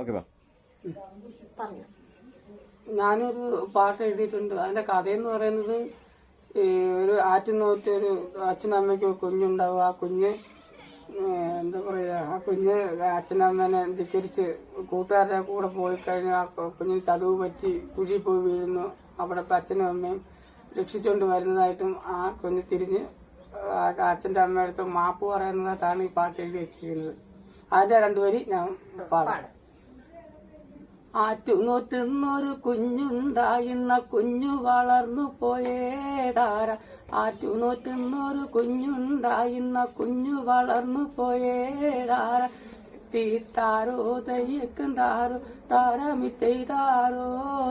Okay വാ പറഞ്ഞു. ഞാനൊരു പാട്ട് എഴുതിയിട്ടുണ്ട്. അതിന്റെ കഥയെന്ന് പറയുന്നത് ഒരു ആറ്റിൽ നോറ്റ് ഒരു അച്ഛനും അമ്മയ്ക്കും കുഞ്ഞുണ്ടാവും. ആ കുഞ്ഞ് എന്താ പറയുക ആ കുഞ്ഞ് അച്ഛനമ്മേനെ ധിക്കരിച്ച് കൂട്ടുകാരുടെ കൂടെ പോയി കഴിഞ്ഞാൽ ആ കുഞ്ഞിന് ചതുവ് പറ്റി കുഴി പോയി വീഴുന്നു. അവിടെ ഇപ്പം അച്ഛനും അമ്മയും രക്ഷിച്ചുകൊണ്ട് വരുന്നതായിട്ടും ആ കുഞ്ഞ് തിരിഞ്ഞ് ആ അച്ഛന്റെ അമ്മയുടെ അടുത്ത് മാപ്പ് പറയുന്നതായിട്ടാണ് ഈ പാട്ട് എഴുതി വെച്ചിരിക്കുന്നത്. അതിന്റെ രണ്ടുപേരി ഞാൻ പാടാം. ആറ്റുനോറ്റുന്നൊരു കുഞ്ഞുണ്ടായിന്ന കുഞ്ഞു വളർന്നു പോയേതാര? ആറ്റുനോറ്റുന്നൊരു കുഞ്ഞുണ്ടായിന്ന കുഞ്ഞു വളർന്നു പോയേതാര? തീത്താരോ തയ്യക്കും താരോ താരമിത്തെയ്താരോ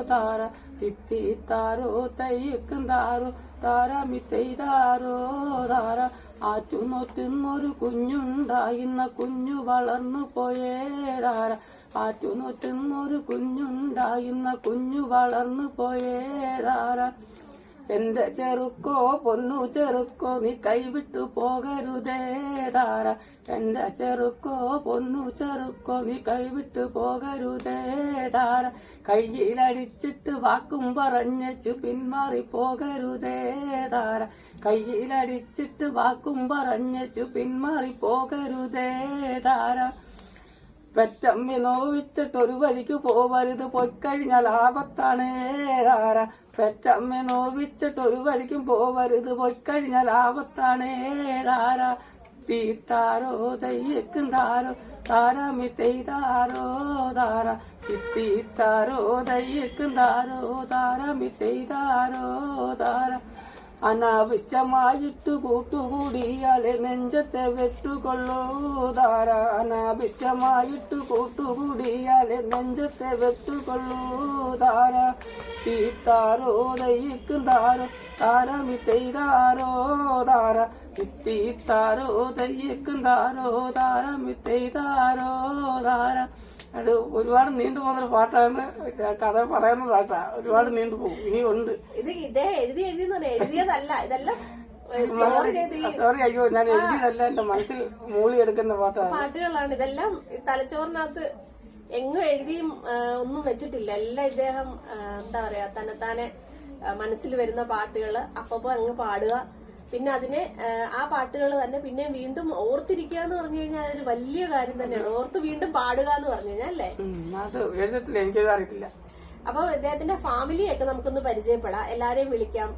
താര? തിത്തിത്താരോ തയ്യക്കും താരോ താരമിത്തെയ്താരോ താര? ആറ്റുനോറ്റുന്നൊരു കുഞ്ഞുണ്ടായിന്ന കുഞ്ഞു വളർന്നു പോയേതാര? ആറ്റുനോറ്റുന്നൊരു കുഞ്ഞുണ്ടായിരുന്ന കുഞ്ഞു വളർന്നു പോയേതാര? എന്റെ ചെറുക്കോ പൊന്നു ചെറുക്കോ നീ കൈവിട്ടു പോകരുതേതാര? എന്റെ ചെറുക്കോ പൊന്നു ചെറുക്കോ നീ കൈവിട്ടു പോകരുതേതാര? കയ്യിലടിച്ചിട്ട് വാക്കും പറഞ്ഞച്ചു പിന്മാറി പോകരുതേതാര? കയ്യിലടിച്ചിട്ട് വാക്കും പറഞ്ഞച്ചു പിന്മാറി പോകരുതേതാര? പെറ്റമ്മി നോവിച്ചിട്ട് ഒരു വഴിക്ക് പോവരുത്. പൊയ്ക്കഴിഞ്ഞാൽ ആപത്താണ്. ഏതാര പെറ്റമ്മി നോവിച്ചിട്ട് ഒരു വഴിക്കും പോവരുത്. പൊയ്ക്കഴിഞ്ഞാൽ ആപത്താണ്. ഏതാര തീത്താരോ തയ്യക്കും താരോ? താരാമി തെയ്താരോ? താര? തീത്താരോ തയ്യക്കും താരോ? താരാമി തെയ്താരോ? താര? അനാവശ്യമായിട്ട് കൂട്ടുകൂടിയാലെ നെഞ്ചത്തെ വെട്ടുകൊള്ളൂതാര? അനാവശ്യമായിട്ട് കൂട്ടുകൂടിയാലെ നെഞ്ചത്തെ വെട്ടുകൊള്ളൂതാര? തീത്താരോ ദയ്യക്കും താരോ താരമി തെയ്താരോ താര തീത്താരോ ദയ്യക്കും താരോ താരമി തെയ്താരോ താര അത് ഒരുപാട് നീണ്ടു പോകുന്നൊരു പാട്ടാണ് കഥ പറയുന്ന പാട്ടാ ഒരുപാട് നീണ്ടു പോകും. ഇനി ഉണ്ട് ഇത് എഴുതി എഴുതി എഴുതിയതല്ല. ഇതെല്ലാം സോറി അയ്യോ ഞാൻ എഴുതിയതല്ല. എന്റെ മനസ്സിൽ മൂളി എടുക്കുന്ന പാട്ടാണ്. പാട്ടുകളാണ്. ഇതെല്ലാം തലച്ചോറിനകത്ത് എങ്ങും എഴുതിയും ഒന്നും വെച്ചിട്ടില്ല. എല്ലാം ഇദ്ദേഹം എന്താ പറയാ തന്നെത്താനെ മനസ്സിൽ വരുന്ന പാട്ടുകൾ. അപ്പപ്പോ അങ്ങ് പാടുക. പിന്നെ അതിനെ ആ, പാട്ടുകൾ തന്നെ പിന്നെ വീണ്ടും ഓർത്തിരിക്കുക എന്ന് പറഞ്ഞു കഴിഞ്ഞാൽ അതൊരു വലിയ കാര്യം തന്നെയാണ്. ഓർത്ത് വീണ്ടും പാടുക എന്ന് പറഞ്ഞു കഴിഞ്ഞാൽ അല്ലേ? അത് എഴുതത്തില്ല എനിക്കെഴുതാറിയിട്ടില്ല അപ്പൊ ഇദ്ദേഹത്തിന്റെ ഫാമിലിയായിട്ട് നമുക്കൊന്ന് പരിചയപ്പെടാം. എല്ലാരെയും വിളിക്കാം.